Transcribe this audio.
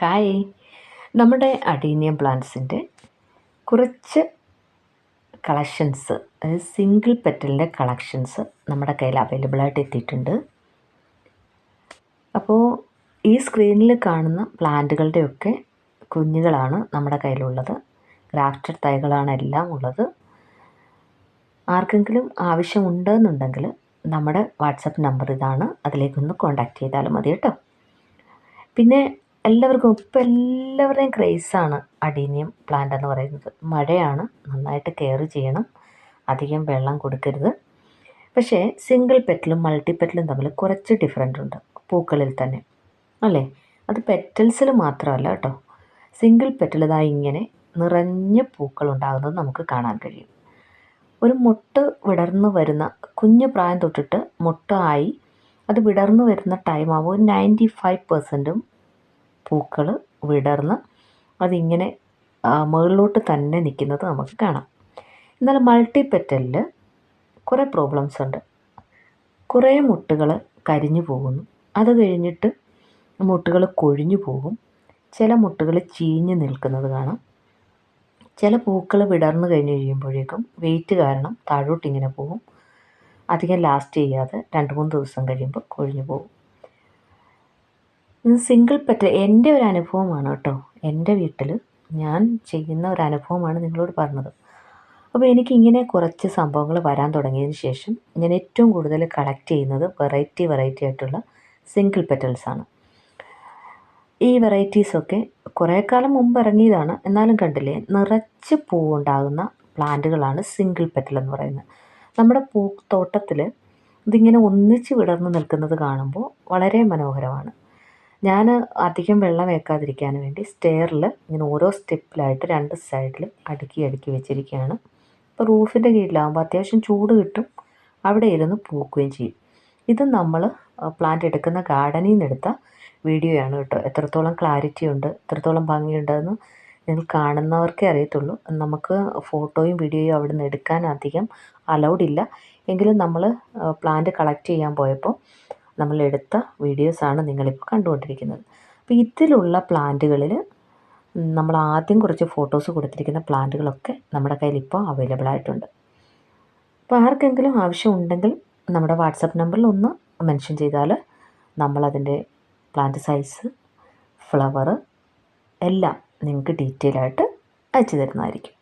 Hi. നമ്മുടെ adenium പ്ലാന്റ്സിന്റെ കുറച്ച് collections അതായത് സിംഗിൾ പെറ്റലിന്റെ കളക്ഷൻസ് നമ്മുടെ കയ്യിൽ അവൈലബിൾ ആയിട്ട് എത്തിയിട്ടുണ്ട്. അപ്പോൾ ഈ സ്ക്രീനിൽ കാണുന്ന പ്ലാന്റുകളുടെയൊക്കെ കുഞ്ഞുങ്ങളാണ് നമ്മുടെ കയ്യിലുള്ളത്. ഗ്രാഫ്റ്റഡ് തൈകളാണ് എല്ലാം ഉള്ളത്. ആർക്കെങ്കിലും ആവശ്യമുണ്ടെന്നുണ്ടെങ്കിൽ നമ്മുടെ വാട്സപ്പ് നമ്പർ ഇതാണ്. അതിലേക്കൊന്ന് കോൺടാക്റ്റ് ചെയ്താലും മതി കേട്ടോ. പിന്നെ എല്ലാവർക്കും ഇപ്പം എല്ലാവരുടെയും ക്രേസാണ് അഡീനിയം പ്ലാന്റ് എന്ന് പറയുന്നത്. മഴയാണ് നന്നായിട്ട് കെയർ ചെയ്യണം അധികം വെള്ളം കൊടുക്കരുത്. പക്ഷേ സിംഗിൾ പെറ്റലും മൾട്ടി പെറ്റലും തമ്മിൽ കുറച്ച് ഡിഫറന്റ് ഉണ്ട് പൂക്കളിൽ തന്നെ. അല്ലേ? അത് പെറ്റൽസിൽ മാത്രമല്ല കേട്ടോ. സിംഗിൾ പെറ്റൽ ഇതാ ഇങ്ങനെ നിറഞ്ഞ പൂക്കൾ ഉണ്ടാകുന്നത് നമുക്ക് കാണാൻ കഴിയും. ഒരു മുട്ട് വിടർന്നു വരുന്ന കുഞ്ഞു പ്രായം തൊട്ടിട്ട് മുട്ട ആയി അത് വിടർന്നു വരുന്ന ടൈം ആകുമ്പോൾ നയന്റി ഫൈവ് പെർസെന്റും പൂക്കൾ വിടർന്ന് അതിങ്ങനെ മുകളിലോട്ട് തന്നെ നിൽക്കുന്നത് നമുക്ക് കാണാം. എന്നാൽ മൾട്ടി പെറ്റലിൽ കുറേ പ്രോബ്ലംസ് ഉണ്ട്. കുറേ മുട്ടുകൾ കരിഞ്ഞു പോകുന്നു. അത് കഴിഞ്ഞിട്ട് മുട്ടുകൾ കൊഴിഞ്ഞു പോകും. ചില മുട്ടുകൾ ചീഞ്ഞ് നിൽക്കുന്നത് കാണാം. ചില പൂക്കൾ വിടർന്നു കഴിഞ്ഞ് കഴിയുമ്പോഴേക്കും വെയിറ്റ് കാരണം താഴോട്ടിങ്ങനെ പോകും. അധികം ലാസ്റ്റ് ചെയ്യാതെ രണ്ട് മൂന്ന് ദിവസം കഴിയുമ്പോൾ കൊഴിഞ്ഞു പോകും. ഇത് സിംഗിൾ പെറ്റൽ എന്റെ ഒരു അനുഭവമാണ് കേട്ടോ. എന്റെ വീട്ടിൽ ഞാൻ ചെയ്യുന്ന ഒരു അനുഭവമാണ് നിങ്ങളോട് പറഞ്ഞത്. അപ്പോൾ എനിക്കിങ്ങനെ കുറച്ച് സംഭവങ്ങൾ വരാൻ തുടങ്ങിയതിന് ശേഷം ഞാൻ ഏറ്റവും കൂടുതൽ കളക്ട് ചെയ്യുന്നത് വെറൈറ്റി വെറൈറ്റി ആയിട്ടുള്ള സിംഗിൾ പെറ്റൽസാണ് ഈ വെറൈറ്റീസൊക്കെ കുറേ കാലം മുമ്പ് ഇറങ്ങിയതാണ്. എന്നാലും കണ്ടില്ലേ നിറച്ച് പൂവുണ്ടാകുന്ന പ്ലാന്റുകളാണ് സിംഗിൾ പെറ്റൽ എന്ന് പറയുന്നത്. നമ്മുടെ പൂ തോട്ടത്തിൽ ഇതിങ്ങനെ ഒന്നിച്ച് വിടർന്ന് നിൽക്കുന്നത് കാണുമ്പോൾ വളരെ മനോഹരമാണ്. ഞാൻ അധികം വെള്ളം വേക്കാതിരിക്കാൻ വേണ്ടി സ്റ്റെയറിൽ ഇങ്ങനെ ഓരോ സ്റ്റെപ്പിലായിട്ട് രണ്ട് സൈഡിലും അടുക്കി അടുക്കി വെച്ചിരിക്കുകയാണ് ഇപ്പോൾ റൂഫിന്റെ കീഴിലാകുമ്പോൾ അത്യാവശ്യം ചൂട് കിട്ടും. അവിടെ ഇരുന്ന് പൂക്കുകയും ചെയ്യും. ഇത് നമ്മൾ പ്ലാന്റ് എടുക്കുന്ന ഗാർഡനിൽ നിന്ന് എടുത്ത വീഡിയോയാണ് കേട്ടോ. എത്രത്തോളം ക്ലാരിറ്റി ഉണ്ട് എത്രത്തോളം ഭംഗിയുണ്ടെന്ന് നിങ്ങൾ കാണുന്നവർക്കേ അറിയത്തുള്ളൂ. നമുക്ക് ഫോട്ടോയും വീഡിയോയും അവിടെ നിന്ന് എടുക്കാൻ അധികം അലൗഡ് ഇല്ല. എങ്കിലും നമ്മൾ പ്ലാന്റ് കളക്ട് ചെയ്യാൻ പോയപ്പോൾ നമ്മൾ എടുത്ത വീഡിയോസാണ് നിങ്ങളിപ്പോൾ കണ്ടുകൊണ്ടിരിക്കുന്നത്. അപ്പോൾ ഇതിലുള്ള പ്ലാന്റുകളിൽ നമ്മൾ ആദ്യം കുറച്ച് ഫോട്ടോസ് കൊടുത്തിരിക്കുന്ന പ്ലാന്റുകളൊക്കെ നമ്മുടെ കയ്യിൽ ഇപ്പോൾ അവൈലബിൾ ആയിട്ടുണ്ട് അപ്പോൾ ആർക്കെങ്കിലും ആവശ്യമുണ്ടെങ്കിൽ നമ്മുടെ വാട്സപ്പ് നമ്പറിൽ ഒന്ന് മെൻഷൻ ചെയ്താൽ നമ്മളതിന്റെ പ്ലാന്റ് സൈസ് ഫ്ലവർ എല്ലാം നിങ്ങൾക്ക് ഡീറ്റെയിൽ ആയിട്ട് അയച്ചു തരുന്നതായിരിക്കും.